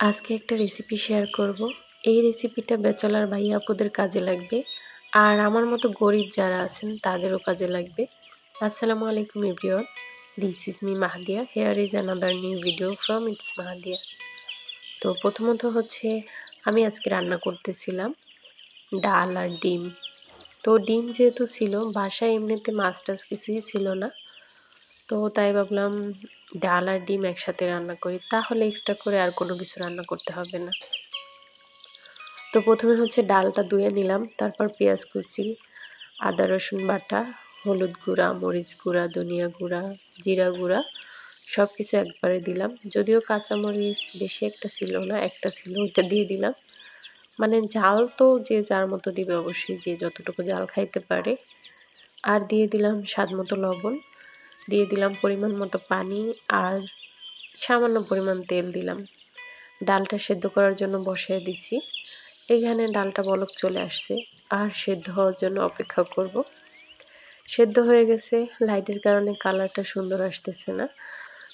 আজকে একটা recipe share করব। এই রেসিপিটা বেচলার ভাই আপুদের কাজে লাগবে। আর আমার মতো গরিব যারা আছেন, তাদেরও কাজে লাগবে। আসসালামু আলাইকুম everyone. This is me Mahadiya here is another new video from it's Mahadiya তো প্রথমত হচ্ছে, আমি আজকে রান্না করতেছিলাম ডাল আর ডিম। তো ডিম যেহেতু ছিল, বাসায় এমনিতে মাছ টাছ কিছুই ছিল না। তো তাই ভাবলাম ডাল আর ডিম একসাথে রান্না করি, তাহলে এক্সট্রা করে আর কোনো কিছু রান্না করতে হবে না। তো প্রথমে হচ্ছে ডালটা ধুয়ে নিলাম, তারপর পেঁয়াজ কুচি, আদা রসুন বাটা, হলুদ গুঁড়া, মরিচ গুঁড়া, ধনিয়া গুঁড়া, জিরা গুঁড়া সব কিছু একবারে দিলাম। যদিও কাঁচামরিচ বেশি একটা ছিল না, একটা ছিল, ওইটা দিয়ে দিলাম। মানে জাল তো যে যার মতো দিবে অবশ্যই, যে যতটুকু জাল খাইতে পারে। আর দিয়ে দিলাম স্বাদ মতো লবণ। দিয়ে দিলাম পরিমাণ মতো পানি আর সামান্য পরিমাণ তেল দিলাম। ডালটা সেদ্ধ করার জন্য বসিয়ে দিছি। এখানে ডালটা বলক চলে আসছে আর সেদ্ধ হওয়ার জন্য অপেক্ষা করব। সেদ্ধ হয়ে গেছে, লাইটের কারণে কালারটা সুন্দর আসতেছে না।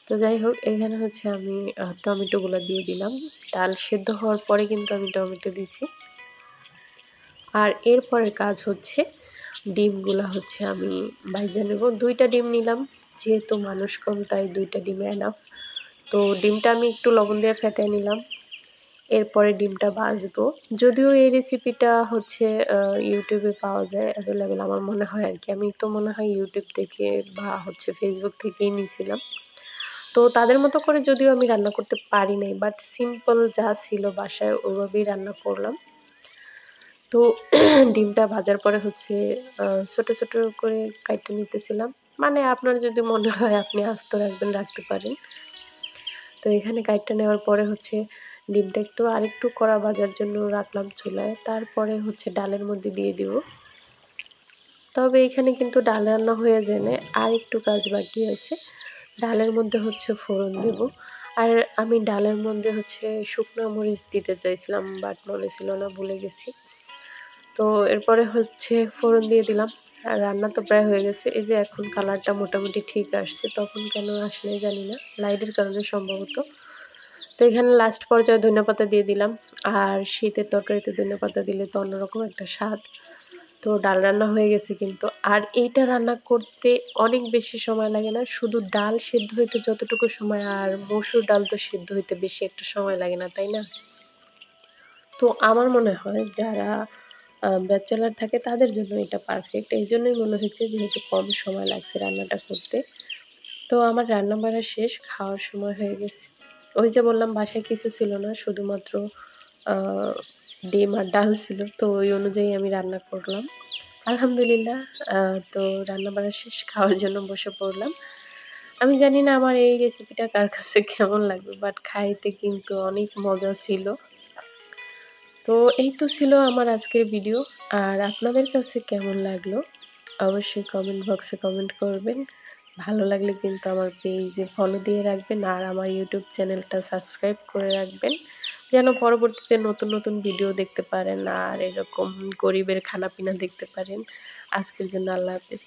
তো যাই হোক, এখানে হচ্ছে আমি টমেটোগুলো দিয়ে দিলাম। ডাল সেদ্ধ হওয়ার পরে কিন্তু আমি টমেটো দিছি। আর এরপরের কাজ হচ্ছে, ডিমগুলো হচ্ছে আমি ভাইজা নেব। দুইটা ডিম নিলাম। যেহেতু মানুষ কম, তাই দুইটা ডিম এনাফ তো ডিমটা আমি একটু লবণ দিয়ে ফেটে নিলাম। এরপরে ডিমটা ভাজবো। যদিও এই রেসিপিটা হচ্ছে ইউটিউবে পাওয়া যায় অ্যাভেলেবেল আমার মনে হয় আর কি। আমি তো মনে হয় ইউটিউব থেকে বা হচ্ছে ফেসবুক থেকেই নিয়েছিলাম তো তাদের মতো করে যদিও আমি রান্না করতে পারি নাই বাট সিম্পল যা ছিল বাসায় ওইভাবেই রান্না করলাম। তো ডিমটা ভাজার পরে হচ্ছে ছোট ছোট করে কাইটে নিতেছিলাম। মানে আপনার যদি মনে হয় আপনি আস্ত রাখবেন, রাখতে পারেন। তো এখানে কাইটটা নেওয়ার পরে হচ্ছে ডিমটা একটু আরেকটু কড়া ভাজার জন্য রাখলাম চুলায়। তারপরে হচ্ছে ডালের মধ্যে দিয়ে দিব। তবে এখানে কিন্তু ডাল রান্না হয়ে যায় আর একটু কাজ বাকি আছে। ডালের মধ্যে হচ্ছে ফোড়ন দেব। আর আমি ডালের মধ্যে হচ্ছে শুকনো মরিচ দিতে চাইছিলাম বাট মনে ছিল না, ভুলে গেছি। তো এরপরে হচ্ছে ফোড়ন দিয়ে দিলাম। আর রান্না তো প্রায় হয়ে গেছে। এই যে এখন কালারটা মোটামুটি ঠিক আসছে, তখন কেন আসলে জানি না। লাইটের কারণে সম্ভবত। তো এখানে লাস্ট পর্যায়ে ধনিয়া পাতা দিয়ে দিলাম। আর শীতের তরকারিতে ধনিয়া পাতা দিলে তো অন্যরকম একটা স্বাদ। তো ডাল রান্না হয়ে গেছে কিন্তু। আর এইটা রান্না করতে অনেক বেশি সময় লাগে না। শুধু ডাল সেদ্ধ হইতে যতটুকু সময় আর মসুর ডাল তো সেদ্ধ হইতে বেশি একটা সময় লাগে না, তাই না? তো আমার মনে হয় যারা ব্যাচেলার থাকে তাদের জন্য এটা পারফেক্ট এই জন্যই মনে হয়েছে যেহেতু কম সময় লাগছে রান্নাটা করতে। তো আমার রান্না বাড়া শেষ, খাওয়ার সময় হয়ে গেছে। ওই যে বললাম, বাসায় কিছু ছিল না, শুধুমাত্র ডিম আর ডাল ছিল। তো ওই অনুযায়ী আমি রান্না করলাম। আলহামদুলিল্লাহ তো রান্না বাড়া শেষ, খাওয়ার জন্য বসে পড়লাম। আমি জানি না আমার এই রেসিপিটা কার কাছে কেমন লাগবে বাট খাইতে কিন্তু অনেক মজা ছিল। তো এই তো ছিল আমার আজকের ভিডিও আর আপনাদের কাছে কেমন লাগল? অবশ্যই কমেন্ট বক্সে কমেন্ট করবেন। ভালো লাগলে কিন্তু আমার পেজে ফলো দিয়ে রাখবেন আর আমার ইউটিউব চ্যানেলটা সাবস্ক্রাইব করে রাখবেন। যেন পরবর্তীতে নতুন নতুন ভিডিও দেখতে পারেন আর এরকম গরিবের খানাপিনা দেখতে পারেন। আজকের জন্য আল্লাহ হাফেজ।